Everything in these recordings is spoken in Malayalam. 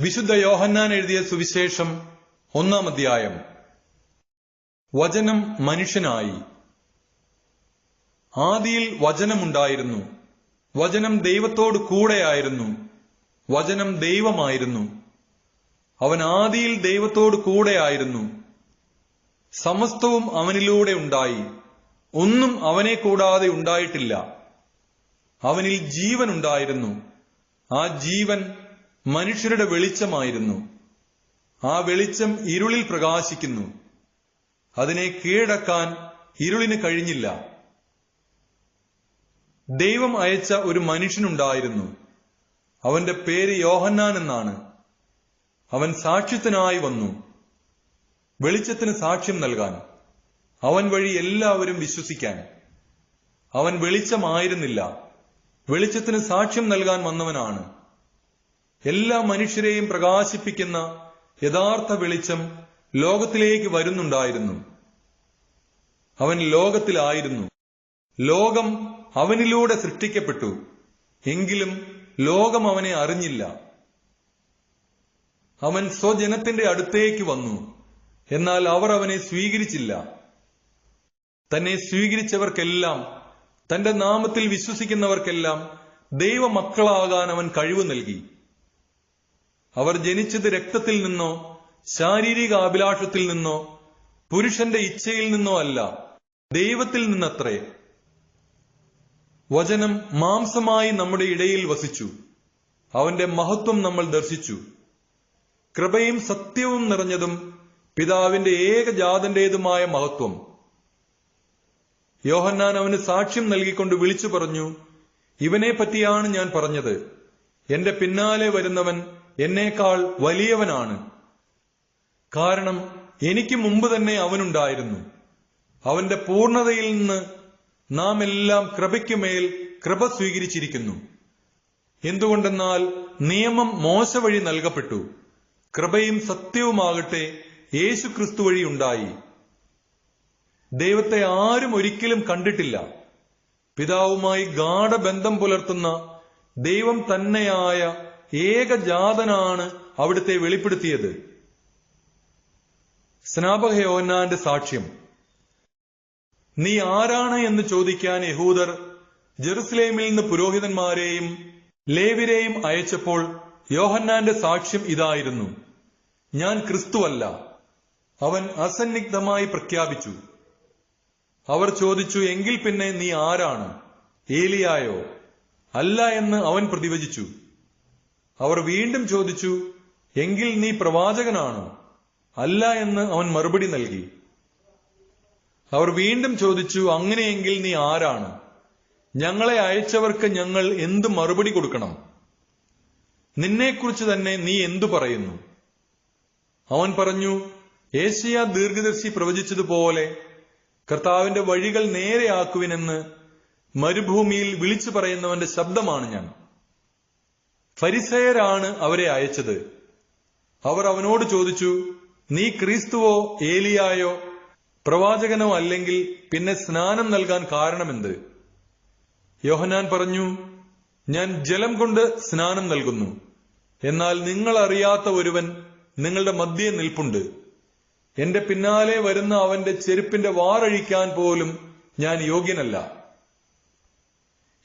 വിശുദ്ധ യോഹന്നാൻ എഴുതിയ സുവിശേഷം ഒന്നാം അധ്യായം. വചനം മനുഷ്യനായി. ആദിയിൽ വചനമുണ്ടായിരുന്നു. വചനം ദൈവത്തോട് കൂടെയായിരുന്നു. വചനം ദൈവമായിരുന്നു. അവൻ ആദിയിൽ ദൈവത്തോട് കൂടെയായിരുന്നു. സമസ്തവും അവനിലൂടെ ഉണ്ടായി. ഒന്നും അവനെ കൂടാതെ ഉണ്ടായിട്ടില്ല. അവനിൽ ജീവൻ ഉണ്ടായിരുന്നു ആ ജീവൻ മനുഷ്യരുടെ വെളിച്ചമായിരുന്നു. ആ വെളിച്ചം ഇരുളിൽ പ്രകാശിക്കുന്നു. അതിനെ കീഴടക്കാൻ ഇരുളിന് കഴിഞ്ഞില്ല. ദൈവം അയച്ച ഒരു മനുഷ്യനുണ്ടായിരുന്നു. അവന്റെ പേര് യോഹന്നാൻ എന്നാണ്. അവൻ സാക്ഷ്യത്തിനായി വന്നു. വെളിച്ചത്തിന് സാക്ഷ്യം നൽകാൻ. അവൻ വഴി എല്ലാവരും വിശ്വസിക്കാൻ. അവൻ വെളിച്ചമായിരുന്നില്ല. വെളിച്ചത്തിന് സാക്ഷ്യം നൽകാൻ വന്നവനാണ്. എല്ലാ മനുഷ്യരെയും പ്രകാശിപ്പിക്കുന്ന യഥാർത്ഥ വെളിച്ചം ലോകത്തിലേക്ക് വരുന്നുണ്ടായിരുന്നു. അവൻ ലോകത്തിലായിരുന്നു. ലോകം അവനിലൂടെ സൃഷ്ടിക്കപ്പെട്ടു. എങ്കിലും ലോകം അവനെ അറിഞ്ഞില്ല. അവൻ സ്വജനത്തിന്റെ അടുത്തേക്ക് വന്നു. എന്നാൽ അവർ അവനെ സ്വീകരിച്ചില്ല. തന്നെ സ്വീകരിച്ചവർക്കെല്ലാം തന്റെ നാമത്തിൽ വിശ്വസിക്കുന്നവർക്കെല്ലാം ദൈവമക്കളാകാൻ അവൻ കഴിവ് നൽകി. അവർ ജനിച്ചത് രക്തത്തിൽ നിന്നോ ശാരീരിക അഭിലാഷത്തിൽ നിന്നോ പുരുഷന്റെ ഇച്ഛയിൽ നിന്നോ അല്ല ദൈവത്തിൽ നിന്നത്രേ. വചനം മാംസമായി നമ്മുടെ ഇടയിൽ വസിച്ചു. അവന്റെ മഹത്വം നമ്മൾ ദർശിച്ചു. കൃപയും സത്യവും നിറഞ്ഞതും പിതാവിന്റെ ഏകജാതന്റേതുമായ മഹത്വം. യോഹന്നാൻ അവന് സാക്ഷ്യം നൽകിക്കൊണ്ട് വിളിച്ചു പറഞ്ഞു ഇവനെ പറ്റിയാണ് ഞാൻ പറഞ്ഞത്. എന്റെ പിന്നാലെ വരുന്നവൻ എന്നേക്കാൾ വലിയവനാണ്. കാരണം എനിക്ക് മുമ്പ് തന്നെ അവനുണ്ടായിരുന്നു. അവന്റെ പൂർണതയിൽ നിന്ന് നാം എല്ലാം കൃപയ്ക്കുമേൽ കൃപ സ്വീകരിച്ചിരിക്കുന്നു. എന്തുകൊണ്ടെന്നാൽ നിയമം മോശ വഴി നൽകപ്പെട്ടു. കൃപയും സത്യവുമാകട്ടെ യേശു ക്രിസ്തു വഴി ഉണ്ടായി. ദൈവത്തെ ആരും ഒരിക്കലും കണ്ടിട്ടില്ല. പിതാവുമായി ഗാഠബന്ധം പുലർത്തുന്ന ദൈവം തന്നെയായ ഏകജാതനാണ് അവിടുത്തെ വെളിപ്പെടുത്തിയത്. സ്നാപക യോഹന്നാന്റെ സാക്ഷ്യം. നീ ആരാണ് എന്ന് ചോദിക്കാൻ യഹൂദർ ജെറുസലേമിൽ നിന്ന് പുരോഹിതന്മാരെയും ലേവിരെയും അയച്ചപ്പോൾ യോഹന്നാന്റെ സാക്ഷ്യം ഇതായിരുന്നു. ഞാൻ ക്രിസ്തുവല്ല. അവൻ അസന്നിഗ്ധമായി പ്രഖ്യാപിച്ചു. അവർ ചോദിച്ചു എങ്കിൽ പിന്നെ നീ ആരാണ്? ഏലിയായോ? അല്ല എന്ന് അവൻ പ്രതിവചിച്ചു. അവർ വീണ്ടും ചോദിച്ചു എങ്കിൽ നീ പ്രവാചകനാണോ? അല്ല എന്ന് അവൻ മറുപടി നൽകി. അവർ വീണ്ടും ചോദിച്ചു അങ്ങനെയെങ്കിൽ നീ ആരാണ്? ഞങ്ങളെ അയച്ചവർക്ക് ഞങ്ങൾ എന്തു മറുപടി കൊടുക്കണം? നിന്നെക്കുറിച്ച് തന്നെ നീ എന്തു പറയുന്നു? അവൻ പറഞ്ഞു ഏഷ്യ ദീർഘദർശി പ്രവചിച്ചതുപോലെ കർത്താവിന്റെ വഴികൾ നേരെയാക്കുവിനെന്ന് മരുഭൂമിയിൽ വിളിച്ചു പറയുന്നവന്റെ ശബ്ദമാണ് ഞാൻ. ഫരിസയരാണ് അവരെ അയച്ചത്. അവർ അവനോട് ചോദിച്ചു നീ ക്രിസ്തുവോ ഏലിയായോ? പ്രവാചകനോ അല്ലെങ്കിൽ പിന്നെ സ്നാനം നൽകാൻ കാരണമെന്ത്? യോഹനാൻ പറഞ്ഞു ഞാൻ ജലം കൊണ്ട് സ്നാനം നൽകുന്നു. എന്നാൽ നിങ്ങൾ അറിയാത്ത ഒരുവൻ നിങ്ങളുടെ മധ്യേ നിൽപ്പുണ്ട്. എന്റെ പിന്നാലെ വരുന്ന അവന്റെ ചെരുപ്പിന്റെ വാറഴിക്കാൻ പോലും ഞാൻ യോഗ്യനല്ല.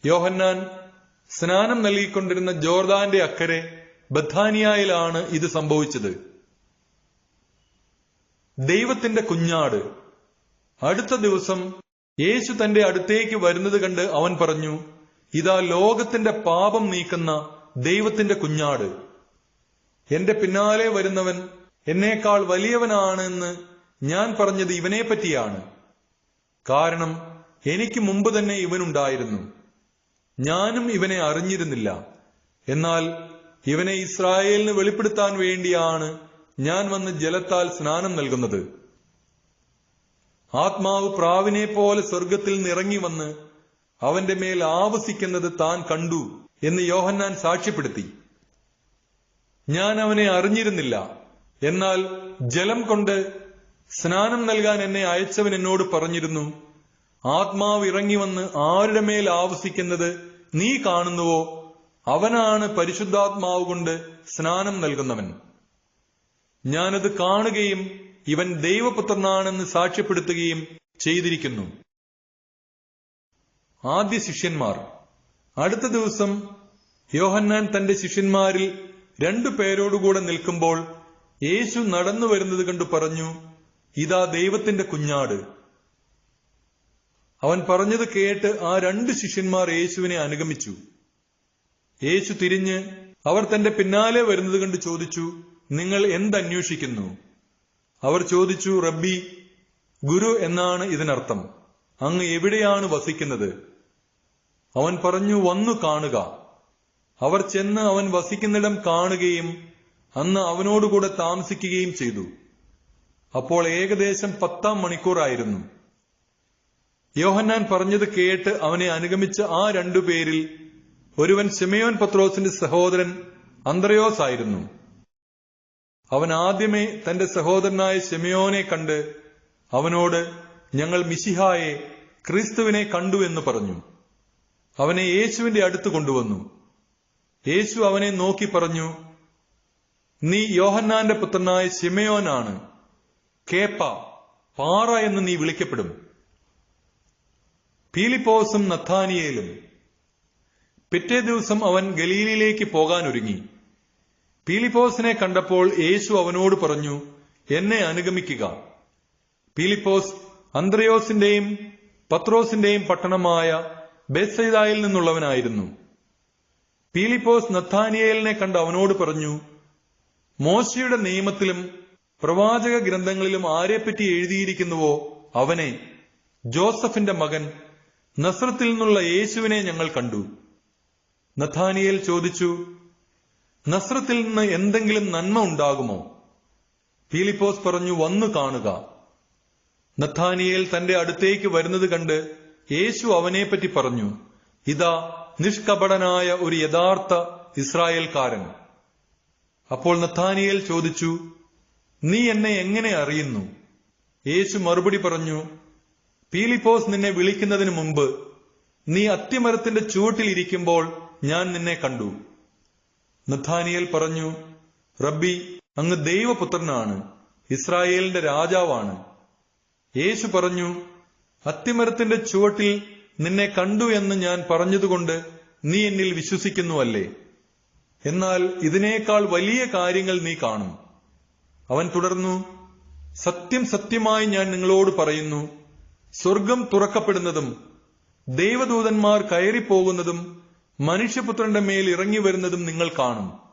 യോഹന്നാൻ സ്നാനം നൽകിക്കൊണ്ടിരുന്ന ജോർദാന്റെ അക്കരെ ബഥാനിയായിലാണ് ഇത് സംഭവിച്ചത്. ദൈവത്തിന്റെ കുഞ്ഞാട്. അടുത്ത ദിവസം യേശു തന്റെ അടുത്തേക്ക് വരുന്നത് കണ്ട് അവൻ പറഞ്ഞു ഇതാ ലോകത്തിന്റെ പാപം നീക്കുന്ന ദൈവത്തിന്റെ കുഞ്ഞാട്. എന്റെ പിന്നാലെ വരുന്നവൻ എന്നേക്കാൾ വലിയവനാണെന്ന് ഞാൻ പറഞ്ഞത് ഇവനെ പറ്റിയാണ് കാരണം എനിക്ക് മുമ്പ് തന്നെ ഇവനുണ്ടായിരുന്നു. ഞാനും ഇവനെ അറിഞ്ഞിരുന്നില്ല. എന്നാൽ ഇവനെ ഇസ്രായേലിന് വെളിപ്പെടുത്താൻ വേണ്ടിയാണ് ഞാൻ വന്ന് ജലത്താൽ സ്നാനം നൽകുന്നത്. ആത്മാവ് പ്രാവിനെ പോലെ സ്വർഗത്തിൽ നിറങ്ങി വന്ന് അവന്റെ മേൽ ആവസിക്കുന്നത് താൻ കണ്ടു എന്ന് യോഹന്നാൻ സാക്ഷ്യപ്പെടുത്തി. ഞാൻ അവനെ അറിഞ്ഞിരുന്നില്ല. എന്നാൽ ജലം കൊണ്ട് സ്നാനം നൽകാൻ എന്നെ അയച്ചവൻ എന്നോട് പറഞ്ഞിരുന്നു ആത്മാവ് ഇറങ്ങി വന്ന് ആരുടെ മേൽ ആവസിക്കുന്നത് നീ കാണുന്നുവോ? അവനാണ് പരിശുദ്ധാത്മാവ് കൊണ്ട് സ്നാനം നൽകുന്നവൻ. ഞാനത് കാണുകയും ഇവൻ ദൈവപുത്രനാണെന്ന് സാക്ഷ്യപ്പെടുത്തുകയും ചെയ്തിരിക്കുന്നു. ആദ്യ ശിഷ്യന്മാർ. അടുത്ത ദിവസം യോഹന്നാൻ തന്റെ ശിഷ്യന്മാരിൽ രണ്ടു പേരോടുകൂടെ നിൽക്കുമ്പോൾ യേശു നടന്നു വരുന്നത് കണ്ടു പറഞ്ഞു ഇതാ ദൈവത്തിന്റെ കുഞ്ഞാട്. അവൻ പറഞ്ഞത് കേട്ട് ആ രണ്ട് ശിഷ്യന്മാർ യേശുവിനെ അനുഗമിച്ചു. യേശു തിരിഞ്ഞ് അവർ തന്റെ പിന്നാലെ വരുന്നത് കണ്ട് ചോദിച്ചു നിങ്ങൾ എന്തന്വേഷിക്കുന്നു അവർ ചോദിച്ചു റബ്ബി ഗുരു എന്നാണ് ഇതിനർത്ഥം. അങ്ങ് എവിടെയാണ് വസിക്കുന്നത്? അവൻ പറഞ്ഞു വന്നു കാണുക. അവർ ചെന്ന് അവൻ വസിക്കുന്നിടം കാണുകയും അന്ന് അവനോടുകൂടെ താമസിക്കുകയും ചെയ്തു. അപ്പോൾ ഏകദേശം പത്താം മണിക്കൂറായിരുന്നു. യോഹന്നാൻ പറഞ്ഞത് കേട്ട് അവനെ അനുഗമിച്ച ആ രണ്ടു പേരിൽ ഒരുവൻ ശിമയോൻ പത്രോസിന്റെ സഹോദരൻ അന്ത്രയോസ് ആയിരുന്നു. അവൻ ആദ്യമേ തന്റെ സഹോദരനായ ശിമയോനെ കണ്ട് അവനോട് ഞങ്ങൾ മിശിഹായെ ക്രിസ്തുവിനെ കണ്ടു എന്ന് പറഞ്ഞു. അവനെ യേശുവിന്റെ അടുത്ത് കൊണ്ടുവന്നു. യേശു അവനെ നോക്കി പറഞ്ഞു നീ യോഹന്നാന്റെ പുത്രനായ ശിമയോനാണ്. കേപ്പ പാറ എന്ന് നീ വിളിക്കപ്പെടും. പീലിപ്പോസും നഥാനിയേലും പിറ്റേ ദിവസം അവൻ ഗലീലിലേക്ക് പോകാനൊരുങ്ങി. പീലിപ്പോസിനെ കണ്ടപ്പോൾ യേശു അവനോട് പറഞ്ഞു എന്നെ അനുഗമിക്കുക. പീലിപ്പോസ് അന്ത്രയോസിന്റെയും പത്രോസിന്റെയും പട്ടണമായ ബെസൈദായിൽ നിന്നുള്ളവനായിരുന്നു. പീലിപ്പോസ് നത്താനിയേലിനെ കണ്ട് അവനോട് പറഞ്ഞു മോശയുടെ നിയമത്തിലും പ്രവാചക ഗ്രന്ഥങ്ങളിലും ആരെപ്പറ്റി എഴുതിയിരിക്കുന്നുവോ അവനെ? ജോസഫിന്റെ മകൻ നസ്രത്തിൽ നിന്നുള്ള യേശുവിനെ ഞങ്ങൾ കണ്ടു. നഥാനിയേൽ ചോദിച്ചു നസ്രത്തിൽ നിന്ന് എന്തെങ്കിലും നന്മ ഉണ്ടാകുമോ? ഫീലിപ്പോസ് പറഞ്ഞു വന്നു കാണുക. നഥാനിയേൽ തന്റെ അടുത്തേക്ക് വരുന്നത് കണ്ട് യേശു അവനെപ്പറ്റി പറഞ്ഞു ഇതാ നിഷ്കപടനായ ഒരു യഥാർത്ഥ ഇസ്രായേൽക്കാരൻ. അപ്പോൾ നഥാനിയേൽ ചോദിച്ചു നീ എന്നെ എങ്ങനെ അറിയുന്നു? യേശു മറുപടി പറഞ്ഞു പീലിപ്പോസ് നിന്നെ വിളിക്കുന്നതിന് മുമ്പ് നീ അത്തിമരത്തിന്റെ ചുവട്ടിലിരിക്കുമ്പോൾ ഞാൻ നിന്നെ കണ്ടു. നഥാനിയൽ പറഞ്ഞു റബ്ബി അങ്ങ് ദൈവപുത്രനാണ് ഇസ്രായേലിന്റെ രാജാവാണ്. യേശു പറഞ്ഞു അത്തിമരത്തിന്റെ ചുവട്ടിൽ നിന്നെ കണ്ടു എന്ന് ഞാൻ പറഞ്ഞതുകൊണ്ട് നീ എന്നിൽ വിശ്വസിക്കുന്നുവല്ലേ? എന്നാൽ ഇതിനേക്കാൾ വലിയ കാര്യങ്ങൾ നീ കാണും. അവൻ തുടർന്നു സത്യം സത്യമായി ഞാൻ നിങ്ങളോട് പറയുന്നു സ്വർഗം തുറക്കപ്പെടുന്നതും ദൈവദൂതന്മാർ കയറിപ്പോകുന്നതും മനുഷ്യപുത്രന്റെ മേൽ ഇറങ്ങി വരുന്നതും നിങ്ങൾ കാണും.